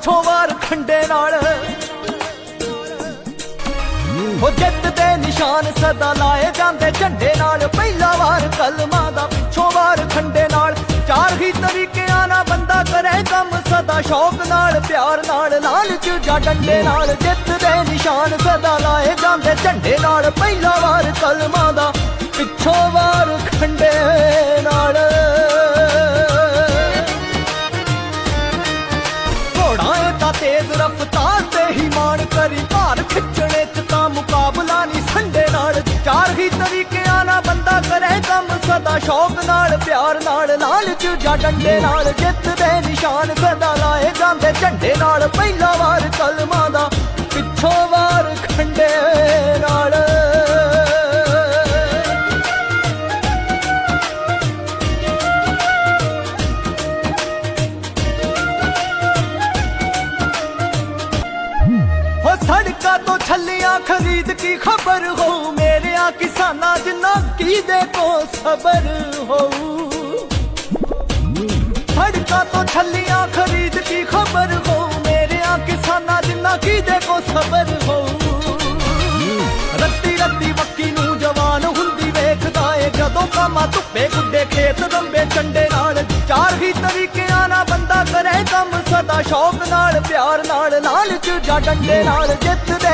ਪਿੱਛੋਂ ਵਾਰ ਖੰਡੇ ਨਾਲ। ਹੋ ਜਿੱਤ ਦੇ ਨਿਸ਼ਾਨ ਸਦਾ ਲਾਏ ਜਾਂਦੇ ਝੰਡੇ ਨਾਲ। ਪਹਿਲਾ ਵਾਰ ਕਲਮਾਂ ਦਾ ਪਿੱਛੋਂ ਵਾਰ ਖੰਡੇ ਨਾਲ। ਚਾਰ ਹੀ ਤਰੀਕਿਆਂ ਨਾਲ ਬੰਦਾ ਕਰੇ ਕੰਮ ਸਦਾ ਸ਼ੌਕ ਨਾਲ, ਪਿਆਰ ਨਾਲ, ਲਾਲਚ ਜਾਂ ਡੰਡੇ ਨਾਲ। ਜਿੱਤ ਦੇ ਨਿਸ਼ਾਨ ਸਦਾ ਲਾਏ ਜਾਂਦੇ ਝੰਡੇ ਨਾਲ। ਪਹਿਲਾ ਵਾਰ ਕਲਮਾਂ ਦਾ ਪਿੱਛੋਂ ਤੇਜ਼ ਰਫ਼ਤਾਰ ਤੇ ਹੀ ਮਾਣ ਕਰੀ ਭਾਰ। ਖਿੱਚਣੇ ਚ ਤਾਂ ਮੁਕਾਬਲਾ ਨਹੀਂ, ਸੰਡੇ ਨਾਲ ਚਾਰ ਹੀ ਤਰੀਕਿਆਂ ਨਾਲ ਬੰਦਾ ਕਰੇ ਕੰਮ। ਸਦਾ ਸ਼ੌਕ ਨਾਲ, ਪਿਆਰ ਨਾਲ ਲਾਲਚ ਜਾਂ ਡੰਡੇ ਨਾਲ। ਜਿੱਤ ਦੇ ਨਿਸ਼ਾਨ ਸਦਾ ਲਾਏ ਜਾਂਦੇ ਝੰਡੇ ਨਾਲ। ਪਹਿਲਾ ਵਾਰ ਕਲਮਾਂ ਦਾ, ਪਿੱਛੋਂ ਵਾਰ ਖੰਡੇ ਨਾਲ। ਤੋਂ ਛੱਲੀਆਂ ਖਰੀਦ ਕੀ ਖਬਰ ਹੋ ਮੇਰਿਆਂ ਕਿਸਾਨਾਂ ਜਿੰਨਾ ਕੀ ਦੇ ਕੋ ਸਬਰ ਹੋ ਸੜਕਾਂ ਤੋਂ ਛੱਲੀਆਂ ਖਰੀਦ ਕੀ ਖਬਰ ਹੋ ਮੇਰਿਆਂ ਕਿਸਾਨਾਂ ਜਿੰਨਾ ਕੀ ਦੇ ਕੋ ਸਬਰ ਹੋ ਰੱਤੀ ਰੱਤੀ ਮੱਕੀ ਨੂੰ ਜਵਾਨ ਹੁੰਦੀ ਵੇਖਦਾ ਏ। ਜਦੋਂ ਕਾਮਾ ਧੁੱਪੇ ਗੁੱਡੇ ਖੇਤ ਰੰਬੇ ਚੰਡੇ ਨਾਲ, ਚਾਰ ਹੀ ਤਰੀ ਕਰੇ ਕੰਮ ਸਦਾ ਸ਼ੌਕ ਨਾਲ ਪਿਆਰ ਨਾਲ ਲਾਲਚ ਜਾਂ ਡੰਡੇ ਨਾਲ ਜਿੱਤਦੇ